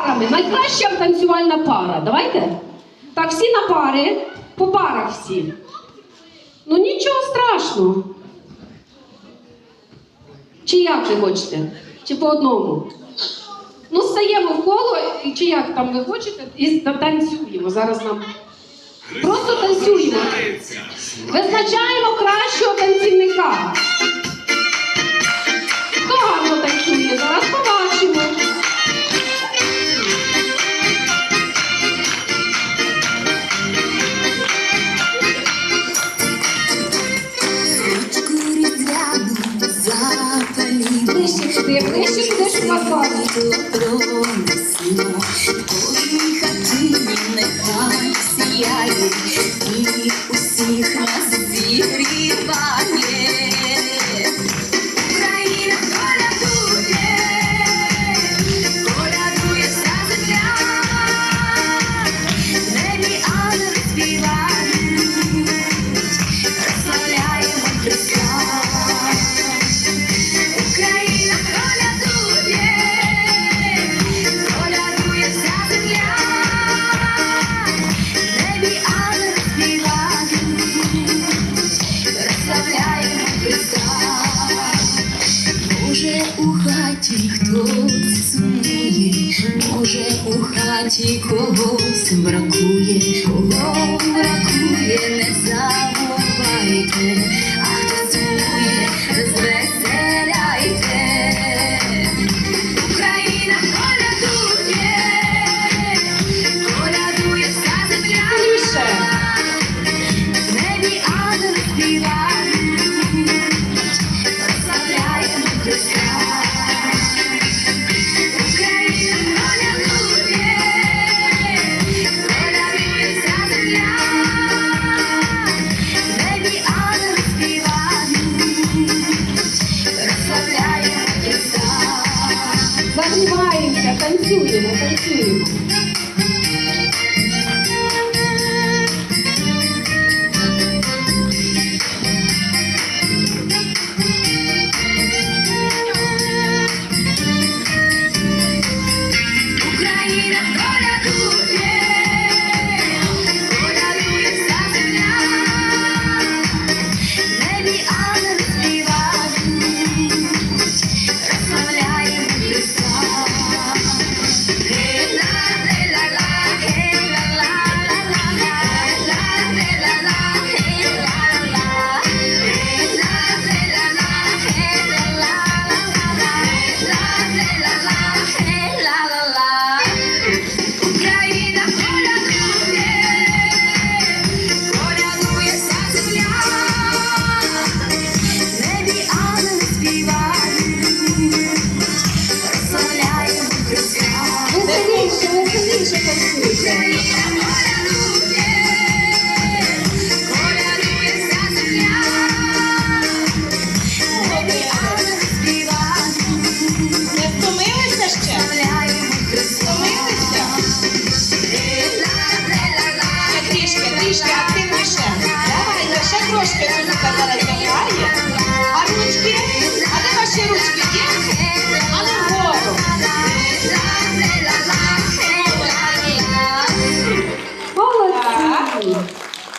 парами. Найкраща танцювальна пара. Давайте? Так, всі на пари, по парах всі. Ну нічого страшного. Чи як ви хочете? Чи по одному? Ну, стаємо в коло, чи як там ви хочете, і танцюємо. Зараз нам. Просто танцюємо. Визначаємо кращого танцівника. Нехай сіяє і усіх нас У хаті хтось сумує, може у хаті когось бракує, кого бракує, Загріваємося, танцюємо, Thank Україна Deixa eu